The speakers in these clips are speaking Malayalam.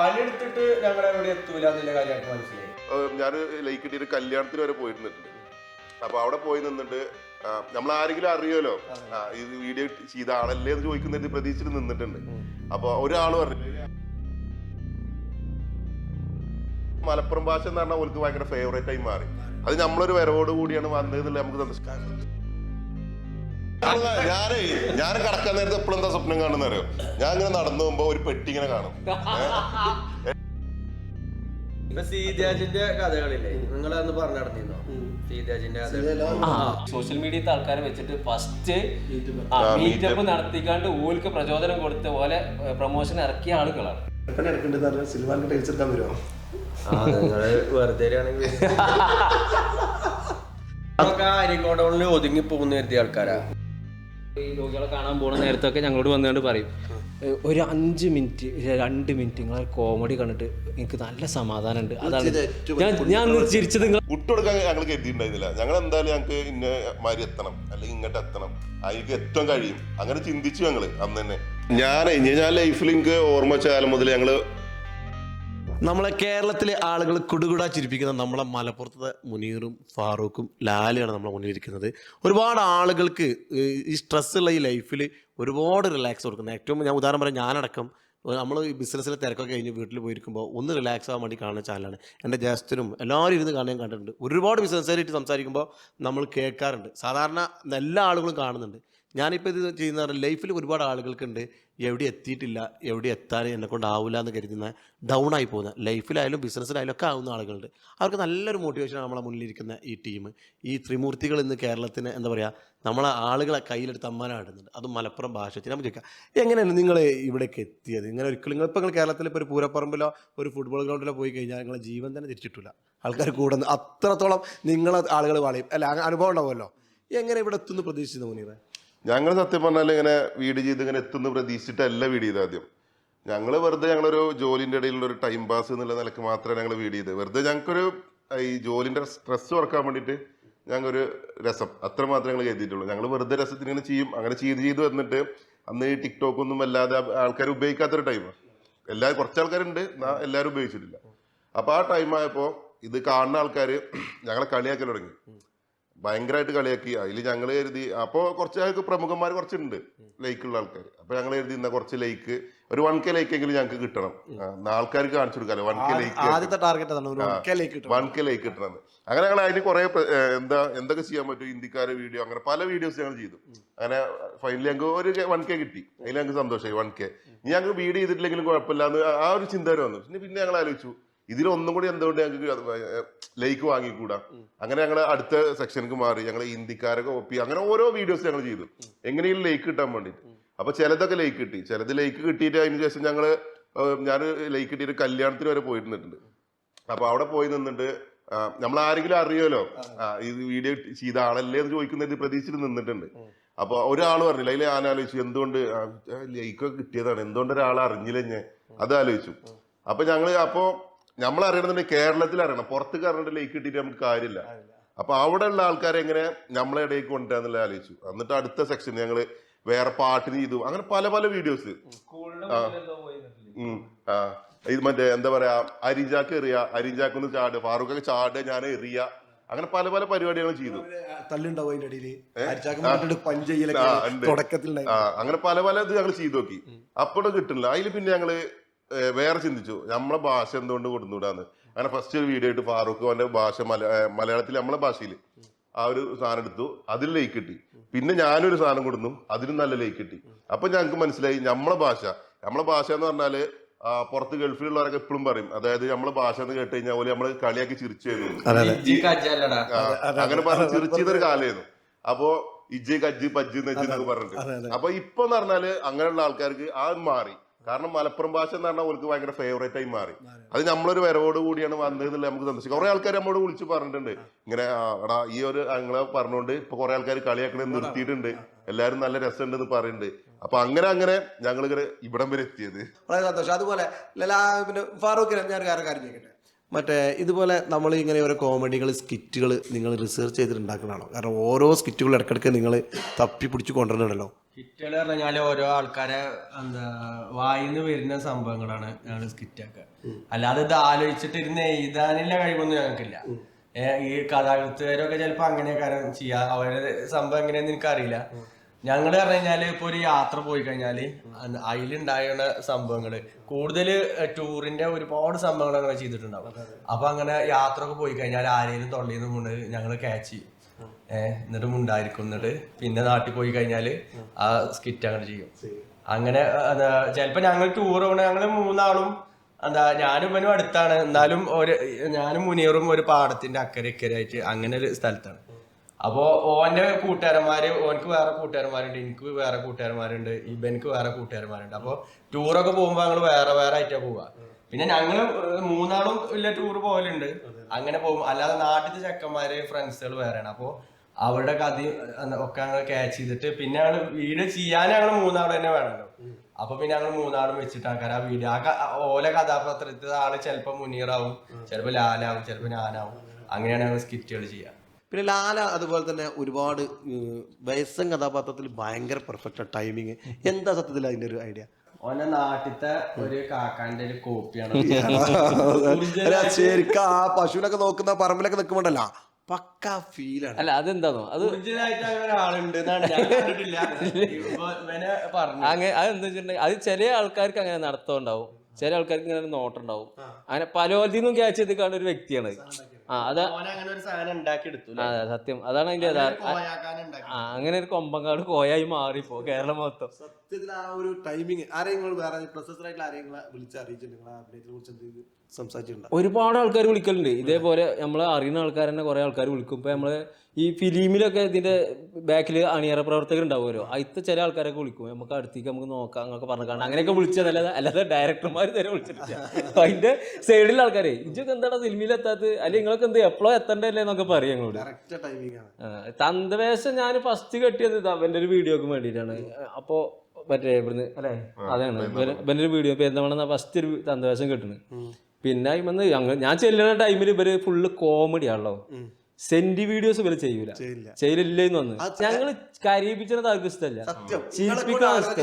പണിയെടുത്തിട്ട് ഞങ്ങൾ എവിടെ എത്തൂല എന്നുള്ള കാര്യമായിട്ട് മനസ്സിലായി. ഞാൻ ലൈക്ക് കിട്ടിയ ഒരു കല്യാണത്തിന് വരെ പോയിരുന്നിട്ടുണ്ട്. അപ്പൊ അവിടെ പോയി നിന്നിട്ട് നമ്മൾ ആരെങ്കിലും അറിയുമല്ലോ? ഇത് വീഡിയോ ചെയ്ത ആളല്ലേ എന്ന് ചോദിക്കുന്നതിന് പ്രതീക്ഷിച്ചിട്ട് നിന്നിട്ടുണ്ട്. അപ്പൊ ഒരാൾ പറഞ്ഞു മലപ്പുറം ഭാഷ എന്ന് പറഞ്ഞാൽ ഓൾക്ക് ഭയങ്കര ഫേവറേറ്റ് ആയി മാറി. അത് നമ്മളൊരു വരവോട് കൂടിയാണ് വന്നത് നമുക്ക് സന്തോഷം. ഞാനേ ഞാൻ കടക്കാൻ നേരത്തെ എപ്പോഴും എന്താ സ്വപ്നം കാണുന്ന അറിയോ? ഞാൻ ഇങ്ങനെ നടന്നു പോകുമ്പോ ഒരു പെട്ടി ഇങ്ങനെ കാണും. ഇപ്പൊ സീതാജിന്റെ കഥകളില്ലേ? നിങ്ങൾ അന്ന് പറഞ്ഞു നടന്നിരുന്നോ? സീതാജിന്റെ കഥ. സോഷ്യൽ മീഡിയത്തെ ആൾക്കാരെ വെച്ചിട്ട് ഫസ്റ്റ് മീറ്റപ്പ് നടത്തിക്കാണ്ട് ഓൽക്ക് പ്രചോദനം കൊടുത്ത പോലെ പ്രൊമോഷൻ ഇറക്കിയ ആളുകളാണ്. വെറുതെ ഒതുങ്ങി പോകുന്ന വരുത്തിയ ആൾക്കാരാ. ഈ രോഗികളെ കാണാൻ പോണ നേരത്തൊക്കെ ഞങ്ങളോട് വന്നുകൊണ്ട് പറയും. ഒരു അഞ്ച് മിനിറ്റ് രണ്ട് മിനിറ്റ് നിങ്ങളെ കോമഡി കണ്ടിട്ട് എനിക്ക് നല്ല സമാധാനം ഉണ്ട് അതാണ്. ഞാൻ ഞാൻ ചിരിച്ചത് നിങ്ങൾ വിട്ടുകൊടുക്കാൻ ഞങ്ങൾ കരുതിയിട്ടുണ്ടായിരുന്നില്ല. ഞങ്ങൾ എന്തായാലും ഞങ്ങൾക്ക് ഇന്ന മാതിരി എത്തണം. അല്ലെങ്കിൽ ഇങ്ങോട്ട് എത്തണം. അതിലേക്ക് എത്താൻ കഴിയും. അങ്ങനെ ചിന്തിച്ചു ഞങ്ങൾ അന്ന് തന്നെ. ഞാൻ ഞാൻ ലൈഫിൽ എനിക്ക് ഓർമ്മ വെച്ച കാലം മുതൽ ഞങ്ങൾ നമ്മളെ കേരളത്തിലെ ആളുകൾ കുടുകുടാ ചിരിപ്പിക്കുന്ന നമ്മളെ മലപ്പുറത്തെ മുനീറും ഫാറൂഖും ലാലിയാണ് നമ്മളെ മുന്നിലിരിക്കുന്നത് ഒരുപാട് ആളുകൾക്ക് ഈ സ്ട്രെസ് ഉള്ള ഈ ലൈഫിൽ ഒരുപാട് റിലാക്സ് കൊടുക്കുന്നത്. ഏറ്റവും ഞാൻ ഉദാഹരണം പറയാം ഞാനടക്കം നമ്മൾ ഈ ബിസിനസ്സിലെ തിരക്കൊക്കെ കഴിഞ്ഞ് വീട്ടിൽ പോയിരിക്കുമ്പോൾ ഒന്ന് റിലാക്സ് ആവാൻ വേണ്ടി കാണുന്ന ചാനലാണ് എന്റെ ജസ്റ്റിനും എല്ലാവരും ഇരുന്ന് കാണാൻ കണ്ടിട്ടുണ്ട്. ഒരുപാട് ബിസിനസ്സുകാരായിട്ട് സംസാരിക്കുമ്പോൾ നമ്മൾ കേൾക്കാറുണ്ട്. സാധാരണ എല്ലാ ആളുകളും കാണുന്നുണ്ട്. ഞാനിപ്പോൾ ഇത് ചെയ്യുന്ന ലൈഫിൽ ഒരുപാട് ആളുകൾക്കുണ്ട് എവിടെ എത്തിയിട്ടില്ല എവിടെ എത്താൻ എന്നെ കൊണ്ടാവില്ല എന്ന് കരുതുന്ന ഡൗൺ ആയി പോകുന്ന ലൈഫിലായാലും ബിസിനസ്സിലായാലും ഒക്കെ ആവുന്ന ആളുകളുണ്ട്. അവർക്ക് നല്ലൊരു മോട്ടിവേഷനാണ് നമ്മളെ മുന്നിലിരിക്കുന്ന ഈ ടീം ഈ ത്രിമൂർത്തികൾ ഇന്ന് കേരളത്തിന് എന്താ പറയുക നമ്മളെ ആളുകളെ കയ്യിലെടുത്ത് അമ്മാനാടുന്നുണ്ട് അത് മലപ്പുറം ഭാഷ വെച്ച്. നമുക്ക് ചോദിക്കാം എങ്ങനെയാണ് നിങ്ങൾ ഇവിടേക്ക് എത്തിയത്? ഇങ്ങനെ ഒരിക്കലും നിങ്ങൾ ഇപ്പോൾ നിങ്ങൾ കേരളത്തിൽ ഇപ്പോൾ ഒരു പൂരപ്പറമ്പിലോ ഒരു ഫുട്ബോൾ ഗ്രൗണ്ടിലോ പോയി കഴിഞ്ഞാൽ നിങ്ങളെ ജീവൻ തന്നെ തിരിച്ചിട്ടില്ല ആൾക്കാർ കൂടുന്നു അത്രത്തോളം നിങ്ങളെ ആളുകൾ വളയും. അല്ല അനുഭവം ഉണ്ടാവുമല്ലോ. എങ്ങനെ ഇവിടെ എത്തുന്നു പ്രതീക്ഷിച്ചു മുനീറെ? ഞങ്ങൾ സത്യം പറഞ്ഞാൽ ഇങ്ങനെ വീട് ചെയ്ത് ഇങ്ങനെ എത്തുന്ന പ്രതീക്ഷിച്ചിട്ടല്ല വീട് ചെയ്ത് ആദ്യം. ഞങ്ങൾ വെറുതെ ഞങ്ങളൊരു ജോലിന്റെ ഇടയിലുള്ള ഒരു ടൈം പാസ് എന്നുള്ള നിലയ്ക്ക് മാത്രമേ ഞങ്ങൾ വീട് ചെയ്ത് വെറുതെ ഞങ്ങൾക്കൊരു ഈ ജോലിന്റെ സ്ട്രെസ് കുറയ്ക്കാൻ വേണ്ടിയിട്ട് ഞങ്ങൾക്കൊരു രസം. അത്ര മാത്രമേ ഞങ്ങൾ കരുതിയിട്ടുള്ളൂ ഞങ്ങൾ വെറുതെ രസത്തിന് ഇങ്ങനെ ചെയ്യും അങ്ങനെ ചെയ്ത് ചെയ്ത് വന്നിട്ട് അന്ന് ഈ ടിക്ടോക്ക് ഒന്നും വല്ലാതെ ആൾക്കാർ ഉപയോഗിക്കാത്തൊരു ടൈമാണ് എല്ലാവരും കുറച്ച് ആൾക്കാരുണ്ട് എന്നാൽ എല്ലാവരും ഉപയോഗിച്ചിട്ടില്ല. അപ്പോൾ ആ ടൈം ആയപ്പോൾ ഇത് കാണുന്ന ആൾക്കാർ ഞങ്ങളെ കളിയാക്കൽ തുടങ്ങി. ഭയങ്കരമായിട്ട് കളിയാക്കി. അതിൽ ഞങ്ങൾ കരുതി അപ്പോൾ കുറച്ച് ആൾക്ക് പ്രമുഖന്മാർ കുറച്ചുണ്ട് ലൈക്കുള്ള ആൾക്കാർ അപ്പോൾ ഞങ്ങൾ കരുതി ഇന്ന കുറച്ച് ലൈക്ക് ഒരു വൺ കെ ലൈക്ക് എങ്കിലും ഞങ്ങൾക്ക് കിട്ടണം. ആൾക്കാർ ആൾക്കാർക്ക് കാണിച്ചു കൊടുക്കാലോ വൺ കെ ലൈക്ക് ആദ്യത്തെ ടാർഗറ്റ് വൺ കെ ലൈക്ക് കിട്ടണം. അങ്ങനെ ഞങ്ങൾ അതിന് കുറെ എന്താ എന്തൊക്കെ ചെയ്യാൻ പറ്റും ഇന്ത്യക്കാരെ വീഡിയോ അങ്ങനെ പല വീഡിയോസ് ഞങ്ങൾ ചെയ്തു. അങ്ങനെ ഫൈനലി ഞങ്ങൾക്ക് ഒരു വൺ കെ കിട്ടി. അതിൽ ഞങ്ങൾക്ക് സന്തോഷമായി വൺ കെ ഇനി ഞങ്ങൾക്ക് വീഡിയോ ചെയ്തിട്ടില്ലെങ്കിലും കുഴപ്പമില്ല എന്ന് ആ ഒരു ചിന്ത വന്നു. പിന്നെ പിന്നെ ഞങ്ങൾ ആലോചിച്ചു. ഇതിലൊന്നും കൂടി എന്തുകൊണ്ട് ഞങ്ങൾക്ക് ലൈക്ക് വാങ്ങിക്കൂടാ? അങ്ങനെ ഞങ്ങൾ അടുത്ത സെക്ഷനിക്ക് മാറി ഞങ്ങൾ ഹിന്ദിക്കാരൊക്കെ ഒപ്പി അങ്ങനെ ഓരോ വീഡിയോസ് ഞങ്ങൾ ചെയ്തു. എങ്ങനെയും ലൈക്ക് കിട്ടാൻ വേണ്ടിയിട്ട് അപ്പൊ ചിലതൊക്കെ ലൈക്ക് കിട്ടി. ചിലത് ലൈക്ക് കിട്ടിയിട്ട് അതിന് ശേഷം ഞങ്ങൾ ഞാൻ ലൈക്ക് കിട്ടിയിട്ട് കല്യാണത്തിന് വരെ പോയിരുന്നിട്ടുണ്ട്. അപ്പൊ അവിടെ പോയി നിന്നിട്ട് നമ്മൾ ആരെങ്കിലും അറിയുമല്ലോ ഈ ഇത് വീഡിയോ ചെയ്ത ആളല്ലേ എന്ന് ചോദിക്കുന്നത് പ്രതീക്ഷിച്ചിട്ട് നിന്നിട്ടുണ്ട്. അപ്പൊ ഒരാൾ പറഞ്ഞില്ല അതിൽ ഞാൻ ആലോചിച്ചു എന്തുകൊണ്ട് ലൈക്കൊക്കെ കിട്ടിയതാണ്? എന്തുകൊണ്ട് ഒരാൾ അറിഞ്ഞില്ല ഞാൻ അത് ആലോചിച്ചു. അപ്പൊ ഞങ്ങൾ അപ്പോ നമ്മൾ കേരളത്തിൽ അറിയണം പുറത്ത് കേരളത്തിൽ ലൈക്ക് കിട്ടിയിട്ട് നമുക്ക് കാര്യമില്ല. അപ്പൊ അവിടെ ഉള്ള ആൾക്കാരെ എങ്ങനെ നമ്മളെ ഇടയിൽ കൊണ്ടുവരാന്നുള്ള ആലോചിച്ചു. എന്നിട്ട് അടുത്ത സെക്ഷൻ ഞങ്ങൾ വേറെ പാട്ടിന് ചെയ്തു അങ്ങനെ പല പല വീഡിയോസ്. ആ. ഇത് മറ്റേ എന്താ പറയാ അരിഞ്ചാക്ക് എറിയ അരിഞ്ചാക്ക് ഒന്ന് ഫാറൂഖ് ഫാറൂഖൊക്കെ ചാട് ഞാൻ എറിയ. അങ്ങനെ പല പല പരിപാടികൾ ചെയ്തു. അങ്ങനെ പല പല ഇത് ഞങ്ങൾ ചെയ്തു നോക്കി. അപ്പോഴും കിട്ടുന്നില്ല. അതിൽ പിന്നെ ഞങ്ങൾ വേറെ ചിന്തിച്ചു. നമ്മളെ ഭാഷ എന്തുകൊണ്ട് കൊടുത്തുവിടാന്ന്. അങ്ങനെ ഫസ്റ്റ് ഒരു വീഡിയോ ആയിട്ട് ഫാറൂഖ് അവന്റെ ഭാഷ മല മലയാളത്തിൽ നമ്മളെ ഭാഷയിൽ ആ ഒരു സാധനം എടുത്തു. അതിൽ ലൈക്ക് കിട്ടി പിന്നെ ഞാനൊരു സാധനം കൊടുന്നു അതിലും നല്ല ലൈക്ക് കിട്ടി അപ്പൊ ഞങ്ങൾക്ക് മനസ്സിലായി നമ്മളെ ഭാഷ. നമ്മളെ ഭാഷ എന്ന് പറഞ്ഞാൽ പുറത്ത് ഗൾഫിലുള്ളവരൊക്കെ എപ്പോഴും പറയും. അതായത് നമ്മളെ ഭാഷ എന്ന് കേട്ട് കഴിഞ്ഞാൽ പോലെ നമ്മൾ കളിയാക്കി ചിരിച്ചു വരുന്നു ഇജ്ജി കജ്ജല്ലടാ ആ, അങ്ങനെ പറഞ്ഞ് ചിരിച്ചൊരു കാലമായിരുന്നു. അപ്പോ ഇജ്ജ് കജ്ജ് പജ്ജ് എന്ന് വെച്ചിട്ട് പറഞ്ഞിട്ട്. അപ്പൊ ഇപ്പൊ എന്ന് പറഞ്ഞാൽ അങ്ങനെയുള്ള ആൾക്കാർക്ക് ആ മാറി. കാരണം മലപ്പുറം ഭാഷ എന്ന് പറഞ്ഞാൽ അവർക്ക് ഭയങ്കര ഫേവറേറ്റ് ആയി മാറി. അത് നമ്മളൊരു വരവോട് കൂടിയാണ് വന്നതെന്നില്ല നമുക്ക് സന്തോഷിക്കും. കുറെ ആൾക്കാർ നമ്മോട് വിളിച്ച് പറഞ്ഞിട്ടുണ്ട്. ഇങ്ങനെ എടാ ഈ ഒരു ഞങ്ങളെ പറഞ്ഞുകൊണ്ട് ഇപ്പൊ കുറെ ആൾക്കാർ കളിയാക്കണേ നിർത്തിയിട്ടുണ്ട്. എല്ലാരും നല്ല രസമുണ്ടെന്ന് പറയുന്നുണ്ട് അപ്പൊ അങ്ങനെ അങ്ങനെ ഞങ്ങൾ ഇങ്ങനെ ഇവിടം വരെ എത്തിയത്. വളരെ സന്തോഷം. അതുപോലെ പിന്നെ ഫാറൂഖിനെ ഞാൻ കാര്യം ചോദിക്കട്ടെ? മറ്റേ ഇതുപോലെ നമ്മൾ ഇങ്ങനെ ഓരോ കോമഡികൾ സ്കിറ്റുകൾ നിങ്ങൾ റിസർച്ച് ചെയ്തിട്ട് ഉണ്ടാക്കുന്നതാണോ കാരണം ഓരോ സ്കിറ്റുകൾ ഇടയ്ക്കിടയ്ക്ക് നിങ്ങൾ തപ്പി പിടിച്ച് കൊണ്ടുവരണല്ലോ സ്കിറ്റുകൾ പറഞ്ഞാൽ ഓരോ ആൾക്കാരെ എന്താ വായിന്ന് വരുന്ന സംഭവങ്ങളാണ് ഞങ്ങൾ സ്കിറ്റൊക്കെ. അല്ലാതെ ഇത് ആലോചിച്ചിട്ട് ഇരുന്ന് എഴുതാനുള്ള കഴിവൊന്നും ഞങ്ങൾക്കില്ല. ഈ കഥാകൃത്തുകാരൊക്കെ ചിലപ്പോ അങ്ങനെയൊക്കെ ചെയ്യാം? അവരുടെ സംഭവം എങ്ങനെയാന്ന് എനിക്കറിയില്ല. ഞങ്ങൾ പറഞ്ഞു കഴിഞ്ഞാൽ ഇപ്പൊ ഒരു യാത്ര പോയി കഴിഞ്ഞാൽ അന്ന് അതിലുണ്ടായുന്ന സംഭവങ്ങൾ. കൂടുതൽ ടൂറിന്റെ ഒരുപാട് സംഭവങ്ങൾ അങ്ങനെ ചെയ്തിട്ടുണ്ടാവും. അപ്പൊ അങ്ങനെ യാത്ര ഒക്കെ പോയി കഴിഞ്ഞാൽ ആരെയും തൊള്ളിന്ന് മുണ്ട് ഞങ്ങൾ ക്യാച്ച് ഏഹ് എന്നിട്ട് മുണ്ടായിരിക്കും എന്നിട്ട് പിന്നെ നാട്ടിൽ പോയി കഴിഞ്ഞാൽ ആ സ്കിറ്റ് അങ്ങനെ ചെയ്യും. അങ്ങനെ ചിലപ്പോ ഞങ്ങൾ ടൂർ പോകണ ഞങ്ങൾ മൂന്നാളും എന്താ ഞാനും ഇവനും അടുത്താണ്. എന്നാലും ഒരു ഞാനും മുനീറും ഒരു പാടത്തിന്റെ അക്കരെ ഇക്കരെ ആയിട്ട് അങ്ങനെ ഒരു സ്ഥലത്താണ്. അപ്പോ ഓന്റെ കൂട്ടുകാരന്മാര് ഓനക്ക് വേറെ കൂട്ടുകാരന്മാരുണ്ട് എനിക്ക് വേറെ കൂട്ടുകാരന്മാരുണ്ട് ഇവനക്ക് വേറെ കൂട്ടുകാരന്മാരുണ്ട്. അപ്പൊ ടൂറൊക്കെ പോകുമ്പോ ഞങ്ങൾ വേറെ വേറെ ആയിട്ടാ പോവുക പിന്നെ ഞങ്ങൾ മൂന്നാളും ഇല്ല ടൂർ പോകലുണ്ട് അങ്ങനെ പോകും അല്ലാതെ നാട്ടിലത്തെ ചെക്കന്മാര് ഫ്രണ്ട്സുകൾ വേറെയാണ്. അപ്പൊ അവരുടെ കഥ ഒക്കെ ഞങ്ങൾ ക്യാച്ച് ചെയ്തിട്ട് പിന്നെ ഞങ്ങൾ വീട് ചെയ്യാൻ ഞങ്ങൾ മൂന്നാൾ തന്നെ വേണല്ലോ. അപ്പൊ പിന്നെ ഞങ്ങൾ മൂന്നാളും വെച്ചിട്ട് ആൾക്കാർ ആ വീട്. ആ ഓല കഥാപാത്രത്തിൽ ആൾ ചിലപ്പോ മുനീറാവും ചിലപ്പോ ലാലാവും ചിലപ്പോ ഞാനാവും. അങ്ങനെയാണ് ഞങ്ങൾ സ്കിറ്റുകൾ ചെയ്യുക പിന്നെ ലാല അതുപോലെ തന്നെ ഒരുപാട് വയസ്സൻ കഥാപാത്രത്തിൽ ഭയങ്കര പെർഫെക്റ്റ് ടൈമിങ് എന്താ സത്യത്തിൽ അതിന്റെ ഒരു ഐഡിയ ഓനെ നാട്ടിലത്തെ ഒരു കാക്കാന്റെ ഒരു കോപ്പിയാണ്. ശരിക്കും ആ പശുവിനൊക്കെ നോക്കുന്ന പറമ്പിലൊക്കെ നിൽക്കുമ്പോണ്ടല്ല പക്ക ഫീലാണ് അല്ല അതെന്താണോ അത് ഒറിജിനലായിട്ട് അങ്ങനെ പറഞ്ഞു. അങ്ങനെ അതെന്താ വെച്ചിട്ടുണ്ടെങ്കിൽ അത് ചില ആൾക്കാർക്ക് അങ്ങനെ നടത്തം ഉണ്ടാവും ചില ആൾക്കാർക്ക് ഇങ്ങനെ നോട്ടുണ്ടാവും ഉണ്ടാവും. അങ്ങനെ പലോതിൽ നിന്നും ക്യാച്ച് ചെയ്ത് കാണുന്ന ഒരു വ്യക്തിയാണ്. ആ അതാ ആ, സത്യം. അതാണ് അതിന്റെ ആ അങ്ങനെ ഒരു കൊമ്പങ്കാട് കോയായി മാറിപ്പോ കേരളം മൊത്തം. സത്യത്തിൽ ആ ഒരു ടൈമിങ് ആരെങ്കിലും വേറെ പ്രൊസസ്സറായിട്ടുള്ള ആരെങ്കിലും വിളിച്ചറിയിച്ചിട്ടുണ്ടെങ്കിൽ നിങ്ങളെ അഭിനയത്തിനെ കുറിച്ച് എന്തെങ്കിലും സംസാരിച്ചിട്ടുണ്ടോ. ഒരുപാട് ആൾക്കാർ വിളിക്കലുണ്ട്. ഇതേപോലെ നമ്മൾ അറിയുന്ന ആൾക്കാർ തന്നെ കുറെ ആൾക്കാർ വിളിക്കും. ഇപ്പൊ നമ്മൾ ഈ ഫിലിമിലൊക്കെ ഇതിന്റെ ബാക്കിൽ അണിയറ പ്രവർത്തകർ ഉണ്ടാവുമല്ലോ. അതിത്തെ ചില ആൾക്കാരൊക്കെ വിളിക്കും. നമുക്ക് അടുത്തേക്ക് നമുക്ക് നോക്കാം എന്നൊക്കെ പറഞ്ഞു കാണാം. അങ്ങനെയൊക്കെ വിളിച്ചതല്ലാതെ അല്ലാതെ ഡയറക്ടർമാർ തന്നെ വിളിച്ചിട്ടില്ല. അതിന്റെ സൈഡിലെ ആൾക്കാരെ ഇജൊക്കെ എന്താണ് ഫിലിമിൽ എത്താത്തത്? അല്ലെങ്കിൽ നിങ്ങളൊക്കെ എന്ത് എപ്പോഴും എത്തണ്ടല്ലേ എന്നൊക്കെ പറയും ഞങ്ങളോട് തന്തവേശം ഞാൻ ഫസ്റ്റ് കെട്ടിയത് ഇത് അവന്റെ ഒരു വീഡിയോക്ക് വേണ്ടിയിട്ടാണ് അപ്പോ മറ്റേ ഇവിടുന്ന് അല്ലേ? അതാണ്. ഇവന്- ഇവന്റെ ഒരു വീഡിയോ. പെരുന്തമണ ഫസ്റ്റ് ഒരു തന്തവേഷം കെട്ടുന്നത് പിന്നെ വന്ന് ഞങ്ങൾ ഞാൻ ചെല്ലുന്ന ടൈമിൽ ഇവർ ഫുള്ള് കോമഡി ആണല്ലോ. സെന്റി വീഡിയോസ് ഇവർ ചെയ്യൂല. ചെയ്യില്ല. എന്ന് വന്ന് ഞങ്ങൾ കരയിപ്പിച്ചത് അവർക്ക് ഇഷ്ടമല്ല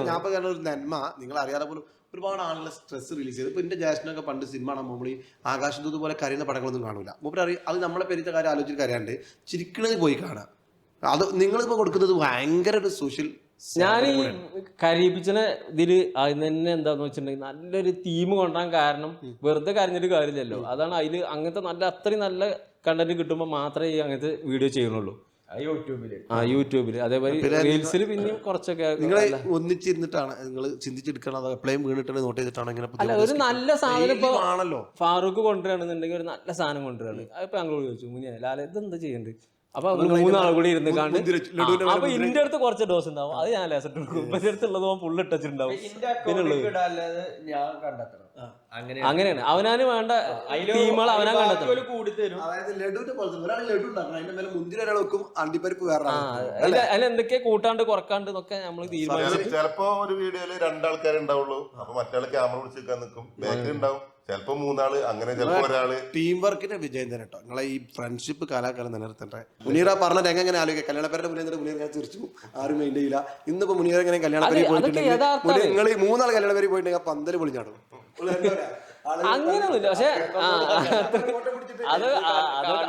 ഞാൻ ഒരു നന്മ നിങ്ങൾ അറിയാതെ പോലും ഒരുപാട് ആളുകളെ സ്ട്രെസ് റിലീസ് ചെയ്തു. ഇപ്പൊ എന്റെ ജാസ്റ്റിനൊക്കെ പണ്ട് സിനിമ ആണ് നമ്മൾ ഈ ആകാശദൂത് പോലെ കരയുന്ന പടങ്ങളൊന്നും കാണൂല. മൂപ്പര് അറിയാം അത് നമ്മളെ പെരുത്ത കാര്യം ആലോചിച്ച് കരയാണ്ട് ചിരിക്കണത് പോയി കാണാം അത് നിങ്ങളിപ്പോ കൊടുക്കുന്നത് ഭയങ്കര ഒരു സോഷ്യൽ ഞാൻ ഈ കരീപിച്ചനെ ഇതിൽ അതിന് തന്നെ എന്താന്ന് വെച്ചിട്ടുണ്ടെങ്കിൽ നല്ലൊരു തീം കൊണ്ടാൻ കാരണം വെറുതെ കരഞ്ഞിട്ട് കാര്യമില്ലല്ലോ. അതാണ് അതിൽ അങ്ങനത്തെ നല്ല അത്രയും നല്ല കണ്ടന്റ് കിട്ടുമ്പോൾ മാത്രമേ ഈ അങ്ങനത്തെ വീഡിയോ ചെയ്യുന്നുള്ളൂ. യൂട്യൂബിൽ. ആ യൂട്യൂബിൽ. അതേപോലെ റീൽസിൽ പിന്നെയും കുറച്ചൊക്കെ നിങ്ങൾ ഒന്നിച്ചിരുന്നിട്ടാണ് നിങ്ങൾ ചിന്തിച്ചെടുക്കണം അത് എപ്പോഴും വീണിട്ടാണ് നോട്ട് ചെയ്തിട്ടാണ് ഇങ്ങനെ അല്ല ഒരു നല്ല സാധനം ഇപ്പൊ ആണല്ലോ ഫാറൂഖ് കൊണ്ടുവരാണെന്നുണ്ടെങ്കിൽ ഒരു നല്ല സാധനം കൊണ്ടുവരാണ് അതിപ്പോ ഞങ്ങളോട് ചോദിച്ചു മുന്നേ ലാല ഇതെന്താ ചെയ്യണ്ടത് അപ്പൊ അവർ മൂന്നാൾ കൂടി ഇരുന്ന് കണ്ട് അപ്പൊ ഇന്റെ അടുത്ത് കുറച്ച് ഡോസ് ഉണ്ടാവും. അത് ഞാൻ ലേസർ ഇവന്റെ അടുത്തുള്ളത് ഫുള്ള് ഇടാല്ലാതെ ഞാൻ കണ്ടെത്തണം. അങ്ങനെയാണ്. അവനാന് വേണ്ട ടീമുകൾ അവനാ കണ്ടെത്തണം. കൂടി തരും. അതായത് ലഡുവിന്റെ പോലെ ഒരാൾ ലഡു ഉണ്ടാക്കണം. അതിന്റെ മേലെ മുന്തിരി ഒരാൾ വെക്കും. അണ്ടിപ്പരിപ്പ് വേറെ ആ അതിൽ അതിൽ എന്തൊക്കെ കൂട്ടാണ്ട് കുറക്കാണ്ട് എന്നൊക്കെ നമ്മൾ തീരുമാനിച്ചു ചിലപ്പോ ഒരു വീഡിയോയിൽ രണ്ടാൾക്കാരെ ഉണ്ടാവുള്ളൂ. അപ്പൊ മറ്റാൾ ക്യാമറ പിടിച്ച് നിൽക്കാൻ നിൽക്കും ബാക്കിൽ ഉണ്ടാവും. ചിലപ്പോ മൂന്നാൾ അങ്ങനെ ചിലപ്പോ ഒരാൾ. ടീം വർക്കിന്റെ വിജയം തന്നെ കേട്ടോ നിങ്ങളെ ഈ ഫ്രണ്ട്ഷിപ്പ് കാലാകാലം നിലനിർത്തട്ടെ. മുനീറ പറഞ്ഞ രംഗം എങ്ങനെ ആലോചിക്കുക കല്യാണപ്പേരുടെ മുന്നേ മുനീർ ഞാൻ തിരിച്ചു ആരും മൈൻഡ് ചെയ്യില്ല. ഇന്നിപ്പോ മുനീർ എങ്ങനെ കല്യാണപ്പേരി പോയിട്ടുണ്ടെങ്കിൽ. നിങ്ങൾ ഈ മൂന്നാൾ കല്യാണപ്പേരി പോയിട്ടുണ്ടെങ്കിൽ ആ പന്തൽ പൊളിഞ്ഞാടും. അങ്ങനെയൊന്നുമില്ല പക്ഷെ അത്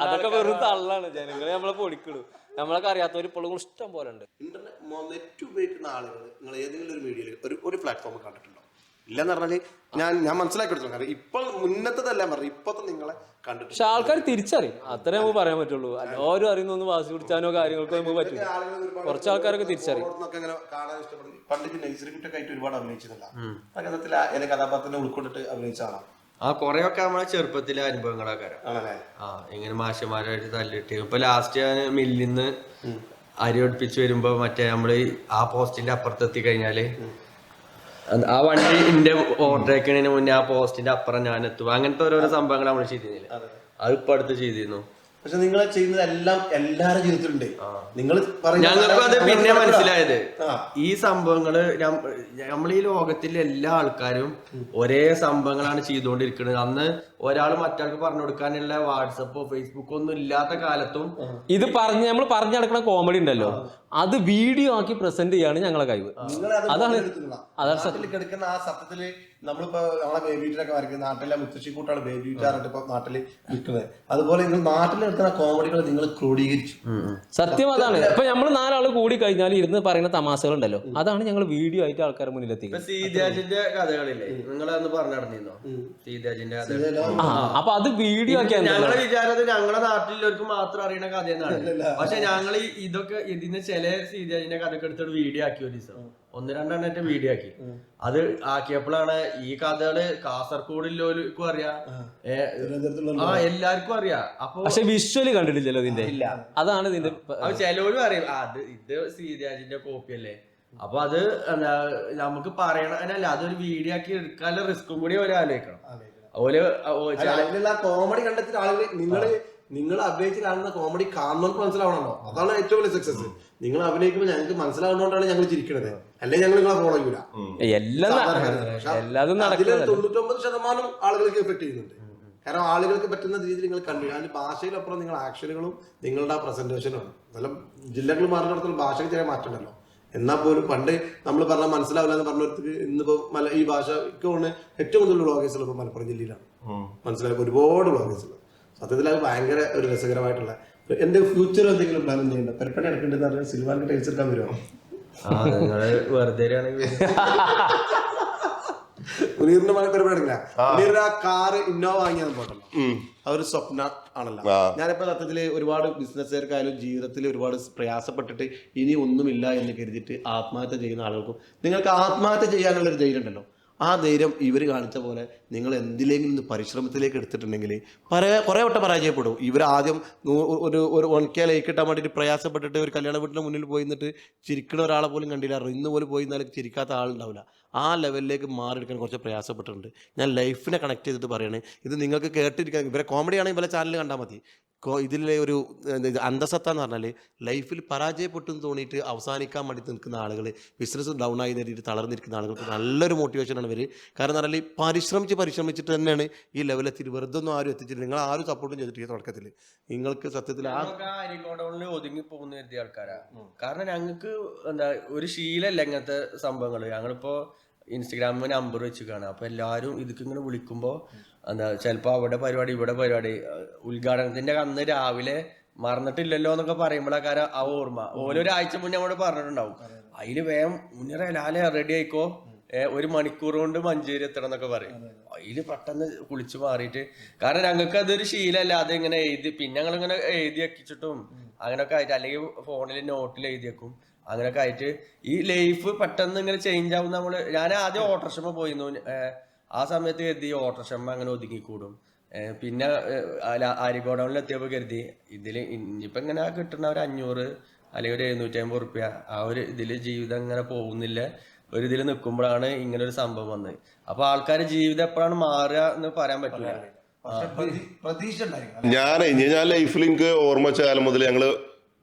അതൊക്കെ വെറും തള്ളാണ്. ജനങ്ങളെ നമ്മളെ പൊടിക്കിടും. നമ്മളൊക്കെ അറിയാത്തവർ ഇപ്പോഴും ഇഷ്ടം പോലെ ഉണ്ട്. ഇന്റർനെറ്റ് നെറ്റ് ഉപയോഗിക്കുന്ന ആളുകൾ നിങ്ങൾ ഏതെങ്കിലും ഒരു മീഡിയയിൽ ഒരു ഒരു പ്ലാറ്റ്ഫോം കണ്ടിട്ടുണ്ടോ? ഇല്ലെന്ന് പറഞ്ഞാൽ ഞാൻ ഞാൻ മനസ്സിലാക്കി കൊടുത്തു. കാരണം ഇപ്പോൾ മുന്നത്തതല്ല പറഞ്ഞു ഇപ്പത്തെ നിങ്ങളെ കണ്ടിട്ട്. പക്ഷെ ആൾക്കാർ തിരിച്ചറിയും. അത്രേ നമുക്ക് പറയാൻ പറ്റുള്ളൂ. എല്ലാവരും അറിയുന്നൊന്നും വാസി കുടിച്ചാനോ കാര്യങ്ങൾക്കോ നമുക്ക് പറ്റില്ല കുറച്ച് ആൾക്കാരൊക്കെ തിരിച്ചറിയും. ഓരോന്നൊക്കെ ഇങ്ങനെ കാണാൻ ഇഷ്ടപ്പെടുന്നു പണ്ട് പിന്നെ നൈസറിക്കുട്ടൊക്കെ ആയിട്ട് ഒരുപാട് അഭിനയിച്ചിട്ടില്ല അങ്ങനത്തിൽ എന്റെ കഥാപാത്രത്തിനെ ഉൾക്കൊണ്ടിട്ട് ആ കൊറേയൊക്കെ നമ്മളെ ചെറുപ്പത്തിലെ അനുഭവങ്ങളൊക്കെ ആ ഇങ്ങനെ മാഷന്മാരായിട്ട് തല്ലിട്ട്. ഇപ്പൊ ലാസ്റ്റ് ഞാൻ മില്ലിന്ന് അരി ഒടിപ്പിച്ച് വരുമ്പോ മറ്റേ നമ്മൾ ആ പോസ്റ്റിന്റെ അപ്പുറത്തെത്തി കഴിഞ്ഞാൽ ആ വണ്ടി എന്റെ ആക്കുന്നതിന് മുന്നേ ആ പോസ്റ്റിന്റെ അപ്പുറം ഞാൻ എത്തും. അങ്ങനത്തെ ഓരോരോ സംഭവങ്ങൾ നമ്മൾ ചെയ്തിരുന്നില്ല അത് ഇപ്പൊ അടുത്ത് ചെയ്തിരുന്നു. പക്ഷെ നിങ്ങൾ ചെയ്യുന്നതെല്ലാം എല്ലാവരുടെ ജീവിതത്തിലുണ്ട്. നിങ്ങൾ ഞങ്ങൾക്ക് അത് പിന്നെ മനസ്സിലായത്. ഈ സംഭവങ്ങൾ നമ്മൾ ഈ ലോകത്തിലെ എല്ലാ ആൾക്കാരും ഒരേ സംഭവങ്ങളാണ് ചെയ്തുകൊണ്ടിരിക്കുന്നത് അന്ന് ഒരാൾ മറ്റാൾക്ക് പറഞ്ഞു കൊടുക്കാനുള്ള വാട്സപ്പോ ഫേസ്ബുക്കോ ഒന്നും ഇല്ലാത്ത കാലത്തും ഇത് പറഞ്ഞ് നമ്മൾ പറഞ്ഞു നടക്കുന്ന കോമഡി ഉണ്ടല്ലോ. അത് വീഡിയോ ആക്കി പ്രസന്റ് ചെയ്യാണ് ഞങ്ങളെ കഴിവ്. അതാണ് അതാണ് സത്യത്തിൽ കിടക്കുന്ന ആ സത്യത്തിൽ നമ്മളിപ്പോ നമ്മളെ ബേബി വീട്ടിലൊക്കെ വരയ്ക്കുന്ന നാട്ടിലെ മുത്തശ്ശി കൂട്ടാണ് ബേബി വീട്ടാറിട്ട് ഇപ്പൊ നാട്ടിൽ വിൽക്കുന്നത് അതുപോലെ നിങ്ങൾ നാട്ടിൽ നിൽക്കുന്ന കോമഡികൾ നിങ്ങൾ ക്രോഡീകരിച്ചു. സത്യം അതാണ്. ഇപ്പൊ നമ്മൾ നാലാൾ കൂടി കഴിഞ്ഞാൽ ഇരുന്ന് പറയുന്ന തമാശകൾ ഉണ്ടല്ലോ അതാണ് ഞങ്ങൾ വീഡിയോ ആയിട്ട് ആൾക്കാരെ മുന്നിൽ ഇപ്പൊ എത്തിക്കുന്നത് സീതാജിന്റെ കഥകളില്ലേ? നിങ്ങളന്ന് പറഞ്ഞു നടന്നിരുന്നോ സീതാജിന്റെ കഥ. ആ അപ്പൊ അത് വീഡിയോ ഒക്കെ ഞങ്ങളെ വിചാരത്തിൽ ഞങ്ങളെ നാട്ടിലുള്ളവർക്ക് മാത്രം അറിയണ കഥ എന്നാണ് പക്ഷെ ഞങ്ങൾ ഇതൊക്കെ ഇതിന് ചില സീതാജിന്റെ കഥയൊക്കെ എടുത്തിട്ട് വീഡിയോ ആക്കി ഒരു ദിവസം. ഒന്ന് രണ്ടെണ്ണത്തെ വീഡിയോ ആക്കി. അത് ആക്കിയപ്പോഴാണ് ഈ കഥകൾ കാസർഗോഡില്ലോർക്കും അറിയാം. ആ. എല്ലാവർക്കും അറിയാം. അപ്പൊ പക്ഷെ വിഷ്വൽ കണ്ടിട്ടില്ലല്ലോ ഇതിന്റെ. അതാണ് ഇതിന്റെ ചിലവരും അറിയാം. അത് ഇത് സീതാജിന്റെ കോപ്പി അല്ലേ? അപ്പൊ അത് എന്താ നമുക്ക് പറയണ അല്ല അതൊരു വീഡിയോ ആക്കി എടുക്കാനുള്ള റിസ്ക്കും കൂടി അവർ ആലോചിക്കണം. കോമഡി കണ്ടെത്തിയ ആളുകൾ നിങ്ങൾ നിങ്ങൾ അഭിനയിച്ച് കാണുന്ന കോമഡി കാണുന്നവർക്ക് മനസ്സിലാവണല്ലോ. അതാണ് ഏറ്റവും വലിയ സക്സസ് നിങ്ങൾ അഭിനയിക്കുമ്പോൾ ഞങ്ങൾക്ക് മനസ്സിലാവുന്നതുകൊണ്ടാണ് ഞങ്ങൾ ചിരിക്കുന്നത് അല്ലെങ്കിൽ ഞങ്ങൾ നിങ്ങളെ ഫോളോ ചെയ്യൂല. എല്ലാതും അതിൽ തൊണ്ണൂറ്റൊമ്പത് ശതമാനം ആളുകൾക്ക് എഫക്ട് ചെയ്യുന്നുണ്ട്. കാരണം ആളുകൾക്ക് പറ്റുന്ന രീതിയിൽ നിങ്ങൾ കണ്ടു. അതിന്റെ ഭാഷയിലപ്പുറം നിങ്ങൾ ആക്ഷനുകളും നിങ്ങളുടെ ആ പ്രസന്റേഷനും നല്ല ജില്ലകൾ മാറുന്നിടത്തോളം ഭാഷയ്ക്ക് ചെറിയ മാറ്റമുണ്ടല്ലോ. എന്നാൽ പോലും പണ്ട് നമ്മൾ പറഞ്ഞാൽ മനസ്സിലാവില്ല എന്ന് പറഞ്ഞവർക്ക് ഇന്നിപ്പോ മല ഈ ഭാഷയ്ക്ക് കൊണ്ട് ഏറ്റവും കൂടുതൽ വ്ളോഗേഴ്സ് ഇപ്പൊ മലപ്പുറം ജില്ലയിലാണ്. മനസ്സിലായി ഒരുപാട് വ്ളോഗേഴ്സ് സത്യത്തിൽ അത് ഭയങ്കര ഒരു രസകരമായിട്ടുള്ള എന്റെ ഫ്യൂച്ചർ എന്തെങ്കിലും പ്ലാൻ ചെയ്യണ്ട പെരപ്പണി എടുക്കേണ്ടതെന്ന് പറഞ്ഞാൽ സിൽവാൻ ടൈൽസ് എടുക്കാൻ വരുമോ മുനീറിന്റെ മകൻ പെരപ്പണി എടുക്കില്ല മുനീറിന്റെ ആ കാറ് ഇന്നോവ വാങ്ങിയാൽ പോട്ടല്ലോ ആ ഒരു സ്വപ്ന ആണല്ലോ. ഞാനിപ്പോ സത്യത്തിൽ ഒരുപാട് ബിസിനസ്സുകാർക്കായാലും ജീവിതത്തിൽ ഒരുപാട് പ്രയാസപ്പെട്ടിട്ട് ഇനി ഒന്നുമില്ല എന്ന് കരുതിയിട്ട് ആത്മഹത്യ ചെയ്യുന്ന ആളുകൾക്കും നിങ്ങൾക്ക് ആത്മഹത്യ ചെയ്യാനുള്ള ഒരു ധൈര്യം ഉണ്ടല്ലോ ആ ധൈര്യം ഇവർ കാണിച്ച പോലെ നിങ്ങൾ എന്തിലെങ്കിലും പരിശ്രമത്തിലേക്ക് എടുത്തിട്ടുണ്ടെങ്കിൽ പല കുറേ വട്ടം പരാജയപ്പെടും. ഇവർ ആദ്യം ഒരു ഒരു വൺ ലൈക്ക് കിട്ടാൻ വേണ്ടിയിട്ട് പ്രയാസപ്പെട്ടിട്ട് ഒരു കല്യാണ വീട്ടിന് മുന്നിൽ പോയി നിന്നിട്ട് ചിരിക്കുന്ന ഒരാളെ പോലും കണ്ടില്ല. ഇന്ന് പോലും പോയി എന്നാൽ ചിരിക്കാത്ത ആളുണ്ടാവില്ല. ആ ലെവലിലേക്ക് മാറിയെടുക്കാൻ കുറച്ച് പ്രയാസപ്പെട്ടിട്ടുണ്ട്. ഞാൻ ലൈഫിനെ കണക്ട് ചെയ്തിട്ട് പറയണേ. ഇത് നിങ്ങൾക്ക് കേട്ടിരിക്കാൻ ഇവരെ കോമഡി ആണെങ്കിൽ ഇവരെ ചാനൽ കണ്ടാൽ മതി. ഇതിലെ ഒരു അന്തസത്ത എന്ന് പറഞ്ഞാൽ ലൈഫിൽ പരാജയപ്പെട്ടു എന്ന് തോന്നിയിട്ട് അവസാനിക്കാൻ വേണ്ടി നിൽക്കുന്ന ആളുകൾ ബിസിനസ് ഡൗൺ ആയി നേരിട്ട് തളർന്നിരിക്കുന്ന ആളുകൾക്ക് നല്ലൊരു മോട്ടിവേഷനാണ് ഇവർ കാരണം എന്ന് പറഞ്ഞാൽ പരിശ്രമിച്ച് പരിശ്രമിച്ചിട്ട് തന്നെയാണ് ഈ ലെവലെത്തി വെറുതെ ഒന്നും ആരും എത്തിച്ചിട്ട് നിങ്ങൾ ആരും സപ്പോർട്ടും ചെയ്തിട്ടില്ല തുടക്കത്തിൽ നിങ്ങൾക്ക് സത്യത്തിൽ ഒതുങ്ങി പോകുന്ന കരുതിയ ആൾക്കാരാ. കാരണം ഞങ്ങൾക്ക് എന്താ ഒരു ശീലല്ല ഇങ്ങനത്തെ സംഭവങ്ങൾ ഞങ്ങളിപ്പോ ഇൻസ്റ്റഗ്രാമിൽ നമ്പർ വെച്ച് കാണാം. അപ്പൊ എല്ലാവരും ഇതൊക്കെ ഇങ്ങനെ വിളിക്കുമ്പോ എന്താ ചിലപ്പോ അവിടെ പരിപാടി ഇവിടെ പരിപാടി. ഉദ്ഘാടനത്തിന്റെ അന്ന് രാവിലെ മറന്നിട്ടില്ലല്ലോ എന്നൊക്കെ പറയുമ്പോഴാക്കാര ആ ഓർമ്മ. ഓരോരാഴ്ച മുന്നേ അങ്ങോട്ട് പറഞ്ഞിട്ടുണ്ടാവും. അതിൽ വേഗം മുന്നേ ലാലെ റെഡി ആയിക്കോ ഒരു മണിക്കൂർ കൊണ്ട് മഞ്ചേരി എത്തണം എന്നൊക്കെ പറയും. അതിൽ പെട്ടെന്ന് കുളിച്ചു മാറിയിട്ട്. കാരണം ഞങ്ങൾക്ക് അതൊരു ശീലമല്ല. അത് ഇങ്ങനെ എഴുതി പിന്നെ ഞങ്ങൾ ഇങ്ങനെ എഴുതി വെക്കിച്ചിട്ടും അങ്ങനൊക്കെ ആയിട്ട്. അല്ലെങ്കിൽ ഫോണിൽ നോട്ടിൽ എഴുതി വെക്കും. അങ്ങനൊക്കെ ആയിട്ട് ഈ ലൈഫ് പെട്ടെന്ന് ഇങ്ങനെ ചേഞ്ച് ആവും നമ്മൾ ഞാൻ ആദ്യം ഓട്ടർഷമ പോയിരുന്നു ആ സമയത്ത് കരുതി ഓട്ടർഷമ അങ്ങനെ ഒതുങ്ങിക്കൂടും. പിന്നെ പിന്നെ ആര്യഗോഡൗണിൽ എത്തിയപ്പോൾ കരുതി ഇതിൽ ഇനിയിപ്പോൾ ഇങ്ങനെ കിട്ടുന്ന ഒരു അഞ്ഞൂറ് അല്ലെങ്കിൽ ഒരു എഴുന്നൂറ്റി അമ്പത് റുപ്യ ആ ഒരു ഇതിൽ ജീവിതം ഇങ്ങനെ പോകുന്നില്ല. ഒരു ഇതിൽ നിൽക്കുമ്പോഴാണ് ഇങ്ങനെ ഒരു സംഭവം വന്നത്. അപ്പൊ ആൾക്കാർ ജീവിതം എപ്പോഴാണ് മാറുക എന്ന് പറയാൻ പറ്റില്ല. ഞാനേ ഞാൻ ലൈഫിൽ എനിക്ക് ഓർമ്മ വെച്ച കാലം മുതൽ ഞങ്ങൾ